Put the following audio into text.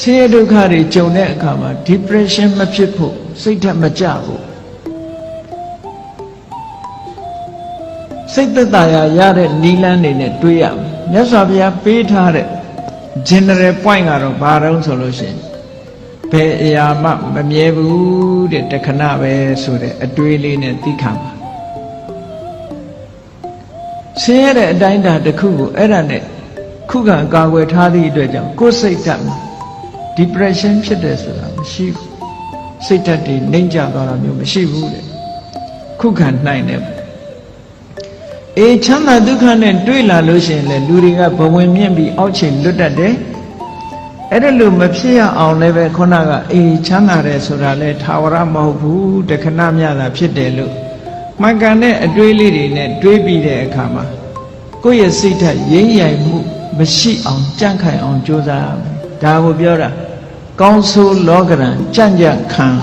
ဆင်းရဲဒုက္ခတွေကြုံတဲ့အခါမှာ depression မဖြစ်ဖို့စိတ်ဓာတ်မကြဖို့စိတ်သက်သာရာရတဲ့နီလန်းနေနဲ့တွေးရမယ်မြတ်စွာဘုရားပေးထားတဲ့ general point ကတော့ဘာတုံးဆိုလို့ရှိရင်ဘယ်အရာမှမမြဲဘူးတဲ့တခဏပဲဆိုတဲ့အတွေးလေးနဲ့သိခံပါဆင်းရဲတဲ့အတိုင်းအတာတစ်ခုကိုအဲ့ဒါနဲ့ခုခံကာကွယ်ထားသည့်အတွက်ကြောင့်ကိုယ်စိတ်ဓာတ်မှာ depression ဖြစ်တယ်ဆိုတာမရှိဘူးစိတ်ဓာတ်တွေနှိမ့်ကျသွားတာမျိုးမရှိဘူးတဲ့ခုခံနိုင်တယ်အေးချမ်းသာဒုက္ခနဲ့တွေ့လာလို့ရှိရင်လေလူတွေကဘဝင်မြင့်ပြီးအောက်ခြေလွတ်တတ်တယ်အဲ့ဒါလို့မဖြစ်ရအောင်လည်းပဲခုနကအေးချမ်းသာတယ်ဆိုတာလဲထာဝရမဟုတ်ဘူးတခဏမြတာဖြစ်တယ်လို့မှန်ကန်တဲ့အတွေးလေးတွေနဲ့တွေးပြီးတဲ့အခါမှာကိုယ့်ရဲ့စိတ်ဓာတ်ရင်းရိုင်မှုမရှိအောင်ကြန့်ခိုင်အောင်ကြိုးစားရမယ်ဒါကိုပြောတာ ကောင်းဆိုးလောကရန်ကြံ့ကြံ့ခံ။